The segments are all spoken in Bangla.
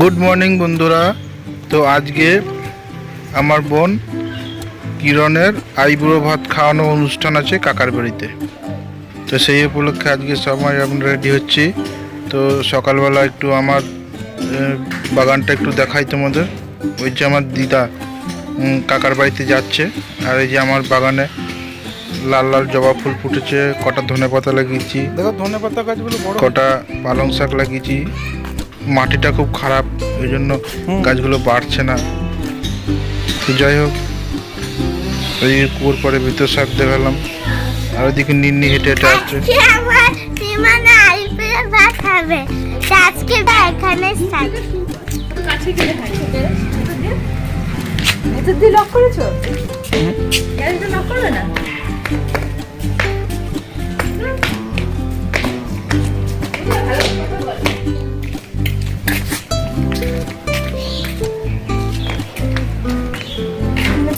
গুড মর্নিং বন্ধুরা। তো আজকে আমার বোন কিরণের আইবুড়ো ভাত খাওয়ানো অনুষ্ঠান আছে কাকার বাড়িতে। তো সেই উপলক্ষে আজকে সবাই আমরা রেডি হচ্ছি। তো সকালবেলা একটু আমার বাগানটা একটু দেখাই তোমাদের। ওই যে আমার দিদা কাকার বাড়িতে যাচ্ছে। আর এই যে আমার বাগানে লাল লাল জবা ফুল ফুটেছে কটা ধনে পাতা লাগিয়েছি দেখো ধনে পাতা গাছগুলো কটা পালং শাক লাগিয়েছি। মাটিটা খুব খারাপ ওই জন্য গাছগুলো বাড়ছে না। তো যাই হোক ওই কুয়োর পরে ভিতর শাক দেখালাম আর ওইদিকে নিন্নি হেঁটে হেঁটে আসছে। লক করেছ? লক করবে না?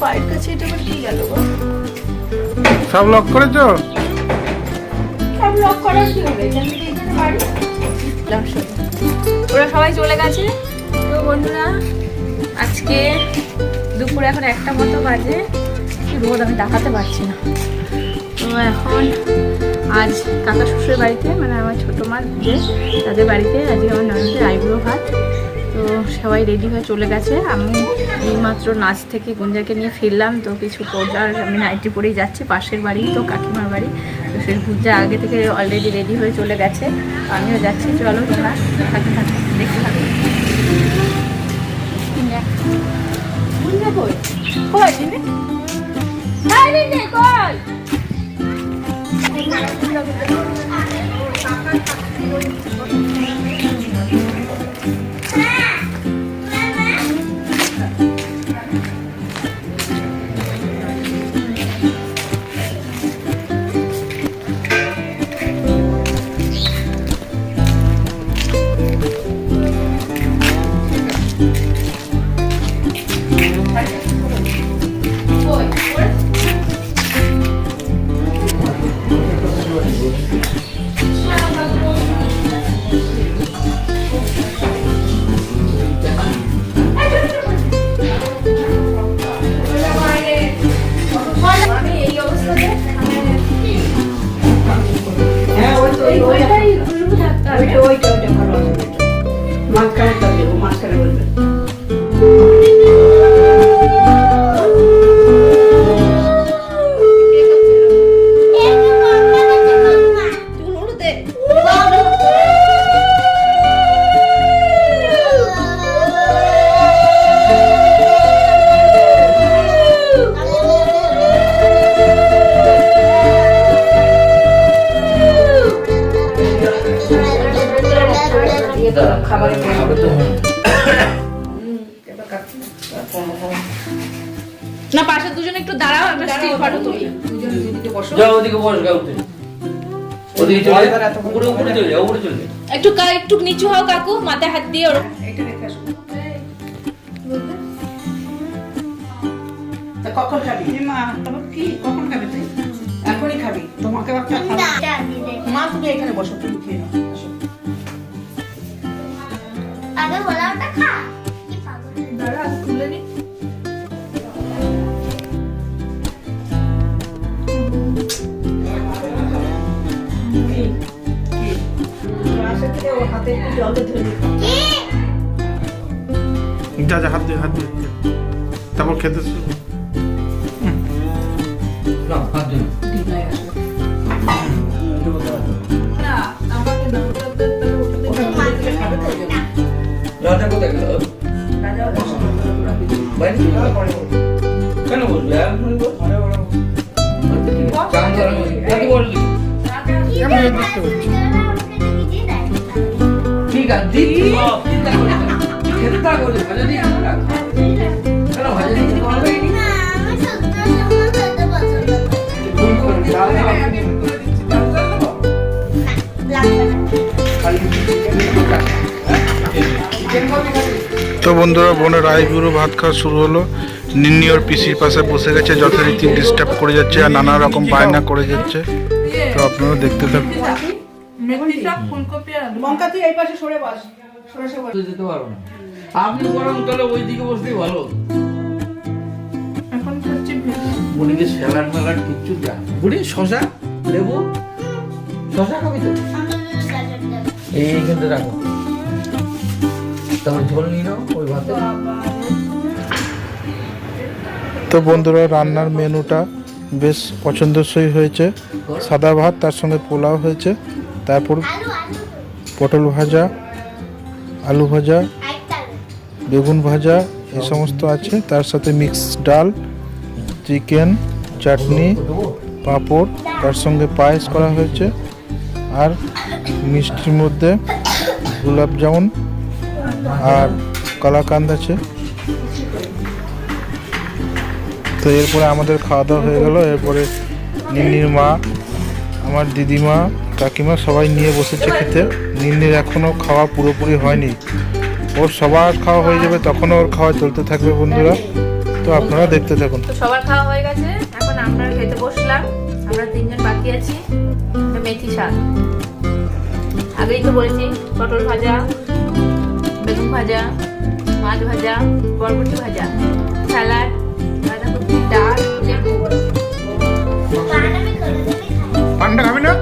পায়ের কাছে এটা আবার কি গেল গো? সব লক করেছ? সব লক করার কি হবে? এখান থেকে এখানে বাড়ি? ওরা সবাই চলে গেছে। তো বন্ধুরা আজকে দুপুরে এখন একটা মতো বাজে। কি রোদ আমি দেখাতে পারছি না। তো এখন আজ কাকা শ্বশুরের বাড়িতে মানে আমার ছোটো মা যে তাদের বাড়িতে আজকে আমার ননদের আইব্রো সবাই রেডি হয়ে চলে গেছে। আমি এইমাত্র নাচ থেকে গুঞ্জাকে নিয়ে ফিরলাম, তো কিছু পড়লার আমি নাইটি পরেই যাচ্ছি, পাশের বাড়ি তো, কাকিমার বাড়ি। তো সেই গুঞ্জা আগে থেকে অলরেডি রেডি হয়ে চলে গেছে আমিও যাচ্ছি। চলো দেখতে থাকো। কই খাবারে না পাশে দুজন একটু দাঁড়াও একটা স্টিল ফটো তুলি। যাও ওদিকে বস গা উঠে। ওদিকে চলে যা। উপরে উপরে চলে যা উপরে চলে একটু কা- একটু নিচু হও কাকু মাথায় হাত দিয়ে ওর এটা রেখে আসো। তা কখন খাবি? মা তোমার কি? কখন খাবি তুই? এখনই খাবি। তোমাকে একটা খাবি মা তুমি এখানে বসো তুমি খেয়ে নাও। আগে বলা ওটা খা। কি পাগল? দাঁড়া নি। যা যা হাত দিয়ে হাত দিয়ে তারপর খেতে ঠিক আছে দিচ্ছি। সব চিন্তা তো বন্ধুরা বোনের আইবুড়ো ভাত খাওয়া শুরু হলো। নিন্নি ওর পিসির পাশে বসে গেছে যথারীতি ডিস্টার্ব করে যাচ্ছে আর নানা রকম বায়না করে যাচ্ছে। তো আপনারা দেখতে থাকুন। মেথি শাক ফুলকপি আর লঙ্কা তুই এই পাশে সরে বস সরে সরে বস। তো যেতে পারব না। আপনি বরং তাহলে ওই দিকে বসতেই ভালো। এখন হচ্ছে বুড়িকে স্যালাড ম্যালাড কিচ্ছু যা। বুড়ি শশা লেবু শশা খাবি তো? এইখানটা রাখো। তো বন্ধুরা, রান্নার মেনুটা বেশ পছন্দসই হয়েছে। সাদা ভাত, তার সঙ্গে পোলাও হয়েছে। তারপর পটল ভাজা, আলু ভাজা, বেগুন ভাজা এই সমস্ত আছে। তার সাথে মিক্স ডাল, চিকেন, চাটনি, পাঁপড়, তার সঙ্গে পায়েস করা হয়েছে। আর মিষ্টির মধ্যে গোলাপ জামুন আর কালাকান্দ আছে। তো এরপরে আমাদের খাওয়া দাওয়া হয়ে গেল। এরপরে নিন্নির মা, আমার দিদিমা, কাকিমা সবাই নিয়ে বসেছে খেতে। নিন্নির এখনও খাওয়া পুরোপুরি হয়নি। ওর সবার খাওয়া হয়ে যাবে, তখনও ওর খাওয়া চলতে থাকবে বন্ধুরা। তো আপনারা দেখতে থাকুন। সবার খাওয়া হয়ে গেছে। এখন আমরা খেতে বসলাম। আমরা তিনজন বাকি আছি। মেথি শাক। আগেই তো বলেছি, পটল ভাজা। ভাজা মাছ ভাজা বরবটি ভাজা স্যালাড বাঁধাকপি ডাল পান্ডা খাবি না?